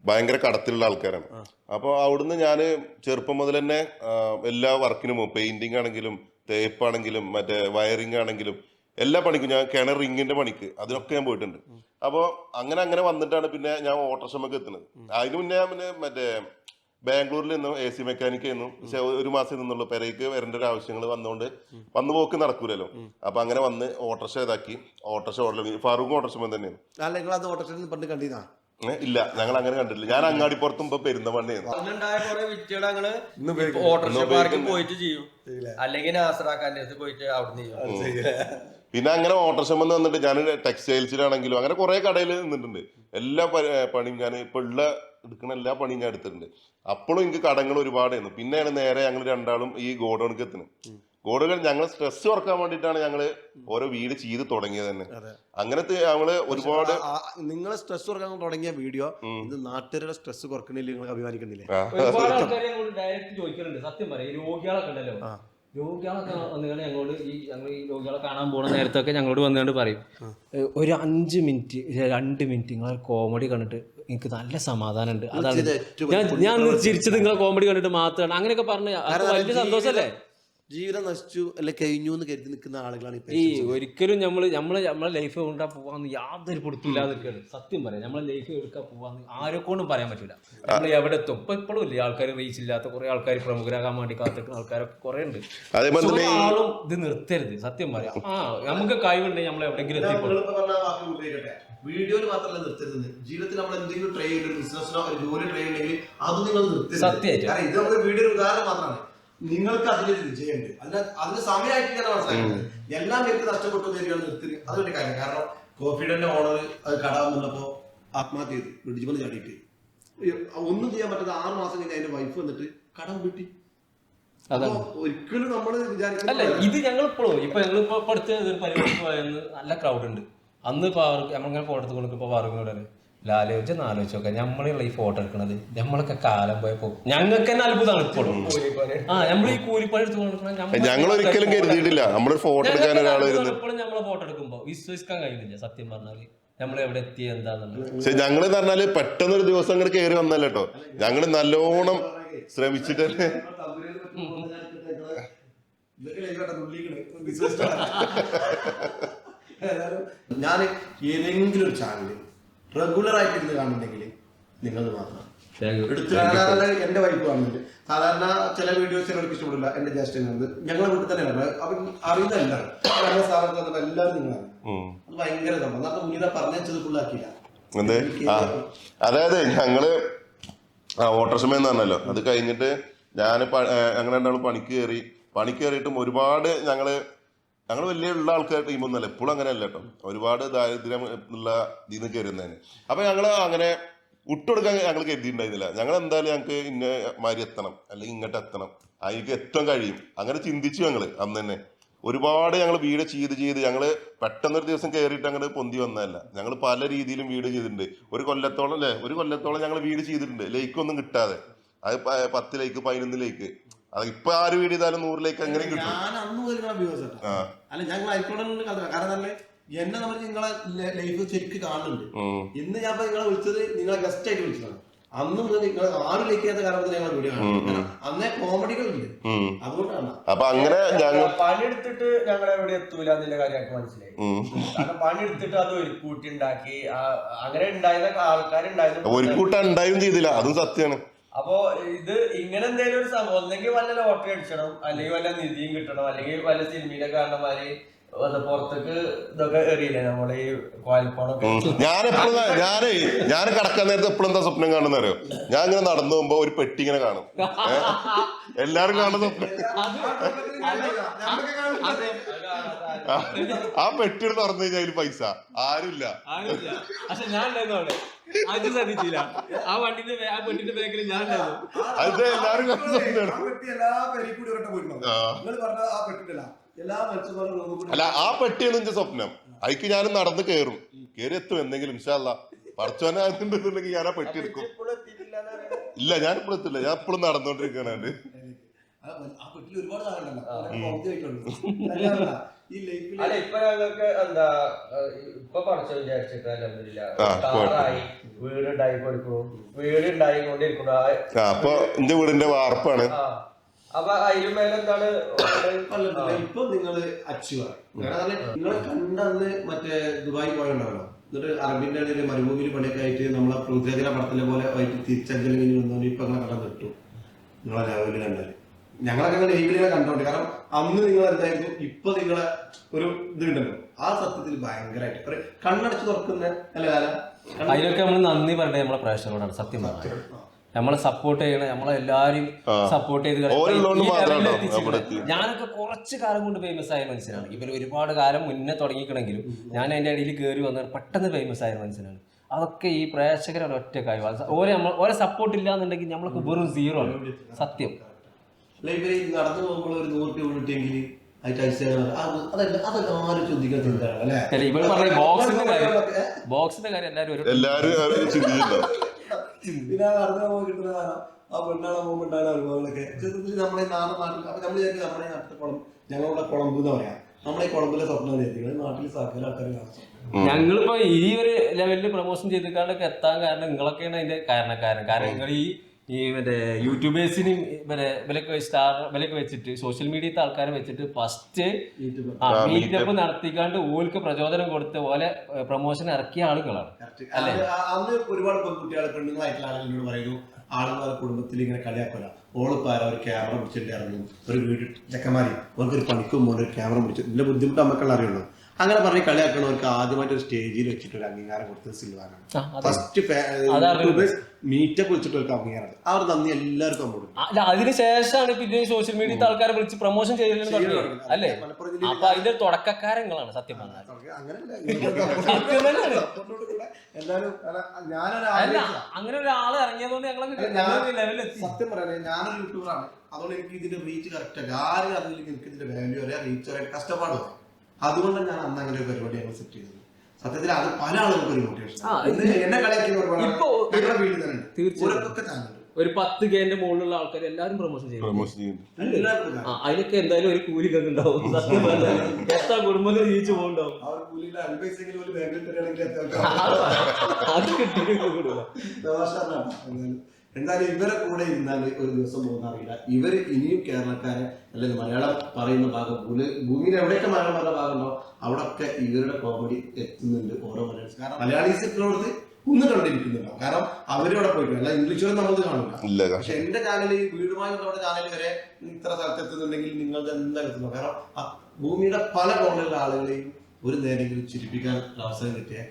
ഭയങ്കര കടത്തിലുള്ള ആൾക്കാരാണ്. അപ്പോൾ അവിടുന്ന് ഞാൻ ചെറുപ്പം മുതൽ തന്നെ എല്ലാ വർക്കിനും പെയിന്റിംഗ് ആണെങ്കിലും തേപ്പാണെങ്കിലും മറ്റേ വയറിംഗ് ആണെങ്കിലും എല്ലാ പണിക്കും ഞാൻ കിണർ റിങ്ങിന്റെ പണിക്ക് അതിനൊക്കെ ഞാൻ പോയിട്ടുണ്ട്. അപ്പോൾ അങ്ങനെ അങ്ങനെ വന്നിട്ടാണ് പിന്നെ ഞാൻ ഓട്ടോഷമൊക്കെ എത്തുന്നത്. അതിന് മുന്നേ പിന്നെ മറ്റേ ബാംഗ്ലൂരിൽ നിന്നും എ സി മെക്കാനിക് ആയിരുന്നു. പക്ഷെ ഒരു മാസം നിന്നുള്ളൂ. പെരയ്ക്ക് വരേണ്ട ഒരു ആവശ്യങ്ങൾ വന്നുകൊണ്ട് വന്നു പോക്ക് നടക്കൂലല്ലോ. അപ്പൊ അങ്ങനെ വന്ന് ഓട്ടോറിക്ഷ ഇതാക്കി. ഓട്ടോറിക്ഷ ഓടലി ഫാറൂഖ് ഓട്ടോറിക്ഷ തന്നെയാണ്. ഇല്ല ഞങ്ങൾ അങ്ങനെ കണ്ടിട്ടില്ല. ഞാൻ അങ്ങാടിപ്പുറത്തും ഇപ്പൊ പെരുന്ന അന്നുണ്ടായ കുറെ വിറ്റുകൾ ഞങ്ങൾ ഓട്ടോറിക്ഷ പാർക്കിൽ പോയിട്ട് ചെയ്യും. അല്ലെങ്കിൽ നാസറാക്കാന്റെ അടുത്ത് പോയിട്ട് ചെയ്യും. പിന്നെ അങ്ങനെ ഓട്ടോറിക്ഷ വന്ന് വന്നിട്ട് ഞാൻ ടെക്സ്റ്റൈൽസിലാണെങ്കിലും അങ്ങനെ കുറെ കടയിൽ നിന്നിട്ടുണ്ട്. എല്ലാ പണിയും ഞാൻ ഇപ്പൊ ഉള്ള എടുക്കുന്ന എല്ലാ പണിയും ഞാൻ എടുത്തിട്ടുണ്ട്. അപ്പോഴും എനിക്ക് കടങ്ങൾ ഒരുപാടായിരുന്നു. പിന്നെയാണ് നേരെ ഞങ്ങൾ രണ്ടാളും ഈ ഗോഡൌണിക്ക് എത്തുന്നത്. ഗോഡൌൺ ഞങ്ങൾ സ്ട്രെസ് കുറയ്ക്കാൻ വേണ്ടിയിട്ടാണ് ഞങ്ങൾ ഓരോ വീട് ചെയ്ത് തുടങ്ങിയത് തന്നെ. അങ്ങനത്തെ ഞങ്ങൾ ഒരുപാട് നിങ്ങളെ സ്ട്രെസ് കുറയ്ക്കാൻ തുടങ്ങിയ വീഡിയോ ഇത് നാട്ടുകാരുടെ സ്ട്രെസ് കുറക്കണില്ല നിങ്ങൾ അഭിമാനിക്കുന്നില്ലേ ഒരുപാട് ആൾക്കാർ ഡയറക്റ്റ് ചോദിക്കലുണ്ട്. സത്യം പറയാം രോഗികളൊക്കെ ഉണ്ടല്ലോ. രോഗികളൊക്കെ വന്നുകൊണ്ട് ഞങ്ങളോട് ഈ ഞങ്ങൾ ഈ രോഗികളെ കാണാൻ പോകുന്ന നേരത്തൊക്കെ ഞങ്ങളോട് വന്നുകൊണ്ട് പറയും. ഒരു അഞ്ച് മിനിറ്റ് രണ്ട് മിനിറ്റ് നിങ്ങളെ കോമഡി കണ്ടിട്ട് എനിക്ക് നല്ല സമാധാനമുണ്ട്. അതാണ് ഞാൻ ഞാൻ ചിരിച്ചത് നിങ്ങളെ കോമഡി കണ്ടിട്ട് മാത്രമാണ്. അങ്ങനെയൊക്കെ പറഞ്ഞ് അത് വലിയ സന്തോഷമല്ലേ? ജീവിതം നശിച്ചു അല്ലെ കഴിഞ്ഞു എന്ന് കരുതി നിൽക്കുന്ന ആളുകളാണ് ഇപ്പൊ ഈ ഒരിക്കലും നമ്മൾ നമ്മൾ നമ്മളെ ലൈഫ് കൊണ്ടാ പോവാന്ന് യാതൊരു പൊടുത്തില്ലാതെ നിൽക്കുകയാണ്. സത്യം പറയാം. നമ്മളെ ലൈഫ് എടുക്കാൻ പോവാന്ന് ആരെക്കൊണ്ടും പറയാൻ പറ്റില്ല നമ്മൾ എവിടെ എത്തും? ഇപ്പൊ ഇപ്പോഴും ഇല്ലേ? ആൾക്കാർ റീച്ച് ഇല്ലാത്ത കുറെ ആൾക്കാർ പ്രമുഖരാകാൻ വേണ്ടി കാത്തിരിക്കുന്ന ആൾക്കാരൊക്കെ കുറെ ഉണ്ട്. ആളും ഇത് നിർത്തരുത്. സത്യം പറയാം. ആ നമുക്ക് കഴിവുണ്ടെങ്കിൽ നമ്മൾ എവിടെയെങ്കിലും എത്തിപ്പെടും വീഡിയോയിൽ മാത്രമല്ല നിർത്തരുത്. ജീവിതത്തിൽ നമ്മൾ എന്തെങ്കിലും ട്രൈ ചെയ്ത് ബിസിനസ്സിനോ ഒരു ജോലി ട്രൈ ഉണ്ടെങ്കിൽ അത് നിങ്ങൾ നിർത്തരുത്. കാരണം ഇത് നമ്മുടെ വീഡിയോ ഉദാഹരണം മാത്രമാണ്. നിങ്ങൾക്ക് അതിലൊരു വിജയമുണ്ട്. അതിന് അതിന് സമയമായിട്ടില്ല മനസ്സിലാക്കുന്നത് എല്ലാം എനിക്ക് നഷ്ടപ്പെട്ടു വരികയാണ് നിർത്തി. അതൊരു കാര്യം. കാരണം കോഫിയുടെ ഓണർ അത് കടാൻ വന്നപ്പോ ആത്മഹത്യ ചെയ്തു. ബ്രിഡ്ജിമൽ ചാടിയിട്ട്. ഈ ഒന്നും ചെയ്യാൻ പറ്റാത്ത ആറ് മാസം കഴിഞ്ഞ് അതിന്റെ വൈഫ് വന്നിട്ട് കടം കിട്ടി അതാണ്. ഒരിക്കലും നമ്മൾ അല്ല ഇത് ഞങ്ങൾ ഇപ്പോഴും ഇപ്പൊ ഞങ്ങൾ ഇപ്പൊ പഠിച്ച പരിപാടി പരിപാടിക്ക് പോയെന്ന് നല്ല ക്രൗഡ് ഉണ്ട്. അന്ന് ഇപ്പൊ അവർക്ക് നമ്മളിങ്ങനെ ഫോട്ടോ എടുത്ത് കൊടുക്കുമ്പോ പാർക്കിനോട് ലാലോചിച്ച് ആലോചിച്ച് നോക്കാം. നമ്മളുള്ള ഈ ഫോട്ടോ എടുക്കണത് നമ്മളൊക്കെ കാലം പോയപ്പോ ഞങ്ങൾക്ക് തന്നെ അത്ഭുതമാണ് ഇപ്പോഴും. ആ നമ്മൾ ഈ കൂലിപ്പണി എടുത്ത് കൊടുക്കണ ഞങ്ങൾ ഒരിക്കലും കരുതിയിട്ടില്ല. നമ്മളൊരു ഫോട്ടോ എടുക്കാൻ ഒരാൾ വരുന്നത് ഇപ്പോഴും നമ്മളെ ഫോട്ടോ എടുക്കുമ്പോ വിശ്വസിക്കാൻ കഴിയുന്നില്ല സത്യം പറഞ്ഞാൽ. നമ്മൾ എവിടെ എത്തി എന്താന്നുള്ളത്. ഞങ്ങൾ പറഞ്ഞാൽ പെട്ടെന്ന് ഒരു ദിവസം അങ്ങോട്ട് കയറി വന്നല്ലോ കേട്ടോ ഞങ്ങൾ നല്ലോണം ശ്രമിച്ചിട്ട് ഞാൻ ഏതെങ്കിലും ഒരു ചാനൽ റെഗുലർ ആയിട്ട് ഇരുന്ന് കാണുന്നുണ്ടെങ്കിൽ നിങ്ങൾ മാത്രം എടുത്ത് സാധാരണ എന്റെ വൈഫ് കാണുന്നുണ്ട്. സാധാരണ ചില വീഡിയോസ് ഞങ്ങൾക്ക് ഇഷ്ടപ്പെടില്ല എന്റെ ജസ്റ്റ് കാണുന്നത്. ഞങ്ങളെ വീട്ടിൽ തന്നെയാണ്. അവൻ അറിയുന്ന എല്ലാവരും. ഞങ്ങളുടെ സ്ഥാപനത്തിൽ വന്നപ്പോൾ എല്ലാവരും നിങ്ങളാണ്. അത് ഭയങ്കര സംഭവം എന്നാൽ മുന്നിത പറഞ്ഞത് ഫുള്ളാക്കിയില്ല അതായത് ഞങ്ങൾ ആ സമയം എന്ന് പറഞ്ഞല്ലോ. അത് കഴിഞ്ഞിട്ട് ഞാൻ അങ്ങനെ രണ്ടാളും പണിക്ക് കയറി പണിക്ക് കയറിയിട്ടും ഒരുപാട് ഞങ്ങൾ ഞങ്ങൾ വലിയ ഉള്ള ആൾക്കാർ ടീമൊന്നുമല്ല. എപ്പോഴും അങ്ങനെ അല്ല കേട്ടോ ഒരുപാട് ദാരിദ്ര്യം ഉള്ള ഇതിൽ നിന്ന് കയറുന്നതിന് അപ്പൊ ഞങ്ങൾ അങ്ങനെ വിട്ടുകൊടുക്കാൻ ഞങ്ങൾ കരുതിയിട്ടുണ്ടായിരുന്നില്ല. ഞങ്ങൾ എന്തായാലും ഞങ്ങൾക്ക് ഇന്ന മാതിരി എത്തണം. അല്ലെങ്കിൽ ഇങ്ങോട്ട് എത്തണം. അതിലേക്ക് എത്താൻ കഴിയും. അങ്ങനെ ചിന്തിച്ചു ഞങ്ങൾ അന്ന് തന്നെ. ഒരുപാട് ഞങ്ങൾ വീട് ചെയ്ത് ചെയ്ത് ഞങ്ങൾ പെട്ടെന്നൊരു ദിവസം കയറിയിട്ട് അങ്ങോട്ട് പൊന്തി വന്നതല്ല. ഞങ്ങൾ പല രീതിയിലും വീട് ചെയ്തിട്ടുണ്ട്. ഒരു കൊല്ലത്തോളം അല്ലേ? ഒരു കൊല്ലത്തോളം ഞങ്ങൾ വീട് ചെയ്തിട്ടുണ്ട്. ലേക്ക് ഒന്നും കിട്ടാതെ. അത് പത്ത് ലേക്ക് പതിനൊന്ന് ലേക്ക്. അത് ഇപ്പൊ ആര് വീട് ചെയ്താലും നൂറിലേക്ക് അങ്ങനെ കിട്ടും. ഞാൻ അന്ന് മുതൽ അല്ല ഞങ്ങൾ ആയിക്കോട്ടെ കാരണം തന്നെ എന്നെ നമ്മൾ നിങ്ങളെ ലൈഫ് ശരിക്കും കാണുന്നുണ്ട്. ഇന്ന് ഞാൻ നിങ്ങളെ വിളിച്ചത് നിങ്ങളെ ഗസ്റ്റ് ആയിട്ട് വിളിച്ചതാണ്. അന്ന് മുതൽ നിങ്ങൾ ആരും ലൈക്ക് ചെയ്യാത്ത കാരണം ഞങ്ങൾ വീഡിയോ അന്നേ കോമഡികൾ ഉണ്ട് അതുകൊണ്ടാണ്. അപ്പൊ അങ്ങനെ ഞങ്ങൾ പണിയെടുത്തിട്ട് ഞങ്ങൾ എവിടെ എത്തൂല എന്നുള്ള കാര്യം ഞങ്ങൾക്ക് മനസ്സിലായി. കാരണം പണിയെടുത്തിട്ട് അത് ഒരു കൂട്ടി ഉണ്ടാക്കി അങ്ങനെ ഉണ്ടായിരുന്ന ആൾക്കാരുണ്ടായിരുന്നു ഒരു കൂട്ടം ഉണ്ടായും ചെയ്തില്ല. അതും സത്യമാണ് അപ്പോ ഇത് ഇങ്ങനെ എന്തെങ്കിലും ഒരു സംഭവം ഒന്നെങ്കിൽ വല്ല ലോട്ടറി അടിച്ചണം അല്ലെങ്കിൽ വല്ല നിധിയും കിട്ടണം അല്ലെങ്കിൽ വല്ല സിനിമയിലെ വല്ല പുറത്തേക്ക് ഇതൊക്കെ എറിയില്ലേ നമ്മളെ ഈ കോൽപ്പണൊക്കെ ഞാൻ എപ്പോഴും ഞാനേ ഞാൻ കിടക്കാൻ നേരത്തെ എപ്പോഴും എന്താ സ്വപ്നം കാണുന്ന അറിയോ? ഞാൻ ഇങ്ങനെ നടന്നു പോകുമ്പോ ഒരു പെട്ടി ഇങ്ങനെ കാണും? എല്ലാരും കാണുന്ന സ്വപ്നം. ആ, ആ പെട്ടി തുറന്നു കഴിഞ്ഞാൽ അതിൽ പൈസ. ആരുമില്ല. ഇല്ല പക്ഷെ ഞാൻ അത് ശ്രദ്ധിച്ചില്ല ആ വണ്ടിന്റെ ആ പെട്ടിന്റെ ബാക്കിൽ ഞാൻ ഉണ്ടായിരുന്നു അത് എല്ലാവരും ആ പെട്ടി എല്ലാ പെരി കൂടി ഒരട്ടെ പോയിട്ടുണ്ടാവും. ആ. നിങ്ങൾ പറഞ്ഞ ആ പെട്ടിട്ടല്ല. എല്ലാ മനുഷ്യന്മാരും റൂമിൽ കൂടി അല്ല ആ പെട്ടിയാണ് എന്റെ സ്വപ്നം. അതിക്ക് ഞാൻ നടന്ന് കയറും കയറി എത്തും എന്തെങ്കിലും ഇൻഷാല്ല പറച്ചോനെ അതുണ്ടെന്നുണ്ടെങ്കിൽ ഞാൻ ആ പെട്ടി എടുക്കും. ഇല്ല ഞാൻ ഇപ്പോഴും എത്തില്ല. ഞാൻ ഇപ്പോഴും നടന്നുകൊണ്ടിരിക്കണേ ആ ഒരുപാട് സാധനമുണ്ടല്ലോ ഈ ലൈഫിൽ അല്ല ഇപ്പൊ ഞങ്ങൾക്ക് എന്താ ഇപ്പൊ പഠിച്ചു വിചാരിച്ചിട്ട് അലഹമില്ല ആ, കാറായി വീട് ഉണ്ടായി കൊടുക്കണു വീട് ഉണ്ടായി കൊണ്ടിരിക്കണു ആ- ആ അപ്പൊ എന്റെ വീടിന്റെ വാർപ്പാണ്. അപ്പൊ അതിന് മേലെ എന്താണ് അല്ല, ഇപ്പൊ നിങ്ങൾ അച്ചീവ് നിങ്ങളെ കണ്ടന്ന് മറ്റേ ദുബായി പോയുണ്ടാവണം എന്നിട്ട് അറബിന്റെ ഇടയിൽ മരുഭൂമിയിൽ പണിയൊക്കെ ആയിട്ട് നമ്മളെ പൃഥ്വിരാജിന്റെ പടത്തിലെ പോലെ ആയിട്ട് തിരിച്ചഞ്ചലിങ്ങനെ വന്നോണ്ട് ഇപ്പൊ അങ്ങനെ കിട്ടും നിങ്ങളെ രാവിലെ കണ്ടാൽ. ഞങ്ങളൊക്കെ ലൈവിലിങ്ങനെ കണ്ടോണ്ട് കാരണം അന്ന് നിങ്ങൾ എന്തായിരുന്നു? ഇപ്പൊ നിങ്ങളെ ഒരു ഇത് ഉണ്ടല്ലോ ആ സത്യത്തിൽ ഭയങ്കരമായിട്ട് ഒരു കണ്ണടച്ച് തുറക്കുന്ന അല്ല കാല അതിനൊക്കെ നമ്മൾ നന്ദി പറയേണ്ടത് നമ്മളെ പ്രേക്ഷകരോടാണ്. സത്യം പറഞ്ഞത് നമ്മളെ സപ്പോർട്ട് ചെയ്യണം നമ്മളെ എല്ലാരും സപ്പോർട്ട് ചെയ്ത്? ഞാനൊക്കെ കുറച്ച് കാലം കൊണ്ട് ഫേമസ് ആയ മനുഷ്യനാണ്. ഇവർ ഒരുപാട് കാലം മുന്നേ തുടങ്ങിക്കണമെങ്കിലും ഞാൻ അതിന്റെ ഇടയിൽ കയറി വന്ന പെട്ടെന്ന് ഫേമസ് ആയ മനുഷ്യനാണ്. അതൊക്കെ ഈ പ്രേക്ഷകരുടെ ഒറ്റ കാര്യം ഓരോ നമ്മൾ ഓരോ സപ്പോർട്ട് ഇല്ലാന്നുണ്ടെങ്കിൽ നമ്മളൊക്കെ വെറും സീറോ ആണ്. സത്യം. ലൈബ്രറി നടന്നു പോകുമ്പോൾ ഒരു നൂറ് രൂപ കിട്ടിയെങ്കിൽ ബോക്സിന്റെ കാര്യം എല്ലാരും പിന്നെ ആ പെണ്ണാണ് അനുഭവങ്ങളൊക്കെ. നമ്മളെ നാട്ടിൽ അപ്പൊ നമ്മൾ വിചാരിക്കും നമ്മുടെ നാട്ടിലെ കുളം ഞങ്ങളുടെ കുളമ്പ് എന്ന് പറയാം. നമ്മളെ ഈ കുളമ്പിലെ സ്വപ്നം നാട്ടിൽ ആൾക്കാർ ഞങ്ങളിപ്പോ ഈ ഒരു ലെവലിൽ പ്രൊമോഷൻ ചെയ്തിട്ടാണ്ടൊക്കെ എത്താൻ കാരണം നിങ്ങളൊക്കെയാണ് അതിന്റെ കാരണക്കാരൻ. കാരണം നിങ്ങൾ ഈ ഈ മറ്റേ യൂട്യൂബേഴ്സിനും മറ്റേ വിലക്ക് സ്റ്റാർ വിലക്ക് വെച്ചിട്ട് സോഷ്യൽ മീഡിയത്തെ ആൾക്കാരെ വെച്ചിട്ട് ഫസ്റ്റ് മീറ്റപ്പ് നടത്തിക്കാണ്ട് ഓൽക്ക് പ്രചോദനം കൊടുത്ത പോലെ പ്രൊമോഷൻ ഇറക്കിയ ആളുകളാണ്. അന്ന് ഒരുപാട് പെൺകുട്ടികൾ പെണ്ണുങ്ങളായിട്ടുള്ള ആളുകളോട് പറയുന്നു ആളുകൾ കുടുംബത്തിൽ ഇങ്ങനെ കളിയാക്കല. ഓളിപ്പാര ഒരു ക്യാമറ പിടിച്ചിട്ട് ഇറങ്ങും. ഒരു വീട് ചെക്കന്മാരി ഓർക്കൊരു ഒരു പണിക്കും പോകുമ്പോൾ ഒരു ക്യാമറ പിടിച്ചു. ഇതിന്റെ ബുദ്ധിമുട്ട് നമുക്കുള്ള അറിയുള്ളൂ. അങ്ങനെ പറഞ്ഞ് കളിയാക്കണവർക്ക് ആദ്യമായിട്ട് ഒരു സ്റ്റേജിൽ വെച്ചിട്ട് ഒരു അംഗീകാരം കൊടുത്തത് സിൽവാനാണ്. ഫസ്റ്റ്. മീറ്റപ്പ് വിളിച്ചിട്ട് ഒരു അംഗീകാരം. അവർ നന്ദി എല്ലാവർക്കും കൊടുക്കും. അതിനുശേഷമാണ് അതിന് ശേഷമാണ് പിന്നെ സോഷ്യൽ മീഡിയ ആൾക്കാരെ വിളിച്ച് പ്രൊമോഷൻ ചെയ്യലെന്ന് പറഞ്ഞത് അല്ലേ? അപ്പൊ അതിന്റെ തുടക്കക്കാരങ്ങളാണ് സത്യം പറഞ്ഞാൽ. അങ്ങനെ ഒരാൾ ഇറങ്ങിയതുകൊണ്ട് ഞങ്ങളൊക്കെ സത്യം പറയാനേ ഞാനൊരു യൂട്യൂബറാണ് അതുകൊണ്ട് എനിക്ക് ഇതിന്റെ റീച്ച് കറക്റ്റ് ആരും അറിയില്ലെങ്കിൽ എനിക്ക് ഇതിന്റെ വാല്യൂ അറിയാം റീച്ച് അറിയാം. കഷ്ടപ്പാട് അതുകൊണ്ടാണ് ഞാൻ അന്ന് അങ്ങനെ ഒരു പരിപാടി ഞങ്ങൾ സെറ്റ് ചെയ്തത്. സത്യത്തിൽ അത് പല ആളുകൾക്ക് ഒരു മോട്ടിവേഷൻ എന്നെ കളിയാക്കിയ ഒരുപാട് വീട്ടിൽ തന്നെ തീർച്ചയായും. ഒരു പത്ത് കെന്റെ മുകളിലുള്ള ആൾക്കാർ എല്ലാവരും പ്രൊമോഷൻ ചെയ്യും. അതിനൊക്കെ എന്തായാലും ഒരു കൂലി ഉണ്ടാവും. എത്ര കുടുംബത്തിൽ ജീവിച്ചു പോകുന്നുണ്ടാവും. അത് കിട്ടില്ല. എന്തായാലും ഇവരെ കൂടെ ഇരുന്നാൽ ഒരു ദിവസം പോകുന്നറിയില്ല ഇവർ ഇനിയും കേരളക്കാരെ അല്ലെങ്കിൽ മലയാളം പറയുന്ന ഭാഗം ഭൂമി ഭൂമിയിൽ എവിടെയൊക്കെ മലയാളം പറയുന്ന ഭാഗമുണ്ടോ അവിടെയൊക്കെ ഇവരുടെ കോമഡി എത്തുന്നുണ്ട് ഓരോ മലയാളീസ് കാരണം മലയാളീസിനോട് ഒന്നും കണ്ടിരിക്കുന്നുണ്ടാവും കാരണം അവരവിടെ പോയിട്ട് അല്ല ഇംഗ്ലീഷുകളും നമ്മളത് കാണില്ല പക്ഷെ എന്റെ ചാനലിൽ വീടുമായി ബന്ധപ്പെട്ട ചാനൽ വരെ ഇത്ര സ്ഥലത്ത് എത്തുന്നുണ്ടെങ്കിൽ നിങ്ങൾക്ക് എന്താ എത്തുന്നു കാരണം ഭൂമിയുടെ പല കോണിലുള്ള ആളുകളെയും ഒരു നേരെങ്കിലും ചിരിപ്പിക്കാൻ അവസരം കിട്ടിയ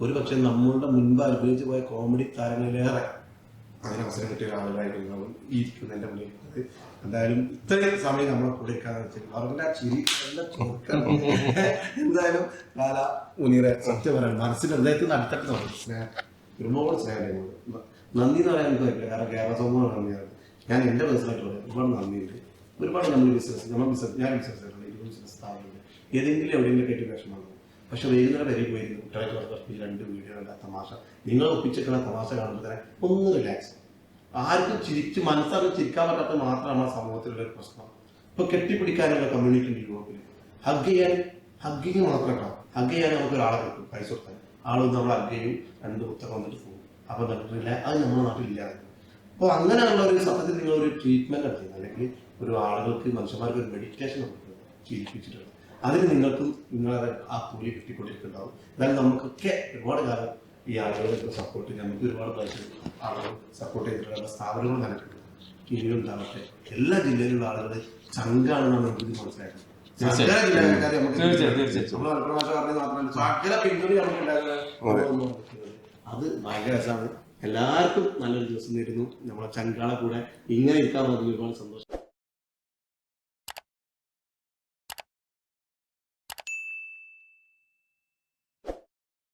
ഒരു പക്ഷെ നമ്മളുടെ മുൻപ് അനുഭവിച്ചു പോയ കോമഡി താരങ്ങളിലേറെ അങ്ങനെ അവസരം കിട്ടിയ ആളുകളായിട്ടുണ്ടാവും ഈ ഇരിക്കുന്ന എന്റെ മുന്നിൽ. എന്തായാലും ഇത്രയും സമയം നമ്മളെ കൂടെ അവരുടെ ആ ചിരി. എന്തായാലും ലാല മുനീറെ സത്യം പറയാൻ മനസ്സിന്റെ ഹൃദയത്തിൽ നിന്ന് അടുത്തിട്ട് സ്നേഹം ഒരുപാട് സ്നേഹം. നന്ദി എന്ന് പറയാൻ എനിക്ക് കാരണം കേരള സമൂഹം നന്ദിയാണ് ഞാൻ എന്റെ ബിസിനസ്സായിട്ട് പറയാം ഒരുപാട് നന്ദിയുണ്ട്. ഒരുപാട് നമ്മൾ ബിസിനസ് നമ്മൾ ബിസിനസ് ഞാൻ ബിസിനസ് ഇരുപത് ഏതെങ്കിലും എവിടെയെങ്കിലും കയറ്റി വിഷമമാണ് പക്ഷെ വൈകുന്നേരം വരെ പോയി കുട്ടികളെ കുറച്ച് രണ്ട് വീഡിയോ ഉണ്ട് തമാശ. നിങ്ങൾ ഒപ്പിച്ചിട്ടുള്ള തമാശ കാണുമ്പോൾ തന്നെ ഒന്ന് റിലാക്സ് ആർക്കും ചിരിച്ച് മനസ്സറിഞ്ഞ് ചിരിക്കാൻ പറ്റാത്ത മാത്രമാണ് ആ സമൂഹത്തിലുള്ള പ്രശ്നം. ഇപ്പൊ കെട്ടിപ്പിടിക്കാനുള്ള കമ്മ്യൂണിറ്റി ഉണ്ട് യൂറോപ്പിൽ ഹഗ് ചെയ്യാൻ ഹഗ്ഗിങ് മാത്രം കാണാം ഹഗ് ചെയ്യാൻ നമുക്ക് ഒരാളെ കിട്ടും പൈസ കൊടുത്താൽ. ആളും നമ്മൾ ഹഗ് ചെയ്യും രണ്ട് പുസ്തകം വന്നിട്ട് പോകും. അപ്പൊ പറ്റില്ല അത് നമ്മുടെ നാട്ടിലില്ലാതെ അപ്പോൾ അങ്ങനെയുള്ള ഒരു സത്യത്തിൽ നിങ്ങൾ ഒരു ട്രീറ്റ്മെന്റ് നടത്തി. അല്ലെങ്കിൽ ഒരു ആളുകൾക്ക് മനുഷ്യന്മാർക്ക് ഒരു മെഡിറ്റേഷൻ നമുക്ക് ചിരിപ്പിച്ചിട്ടുണ്ട് അതിന് നിങ്ങൾക്കും നിങ്ങളെ ആ കൂലി കിട്ടിക്കൊണ്ടിരിക്കുന്നുണ്ടാവും. എന്നാലും നമുക്കൊക്കെ ഒരുപാട് കാലം ഈ ആളുകളുടെ സപ്പോർട്ട് നമുക്ക് ഒരുപാട് പ്രാവശ്യം ആളുകൾ സപ്പോർട്ട് ചെയ്തിട്ടുള്ള സ്ഥാപനങ്ങൾ നടക്കുന്നു ഇനിയുണ്ടാവട്ടെ എല്ലാ ജില്ലയിലുള്ള ആളുകൾ ചങ്കാണെന്നാണ് നമുക്ക് ഇത് മനസ്സിലാക്കുന്നത് സകല ജില്ലക്കാരെ നമുക്ക് തീർച്ചയായും, തീർച്ചയായും. നമ്മൾ മലപ്പുറം പറഞ്ഞത് മാത്രമല്ല സകല പിന്തുണ നമുക്ക് അത്. ഭയങ്കര രസമാണ്. എല്ലാവർക്കും നല്ലൊരു ദിവസം നേരുന്നു. നമ്മളെ ചങ്കാളെ കൂടെ ഇങ്ങനെ ഇരിക്കാൻ മതി ഒരുപാട് സന്തോഷം.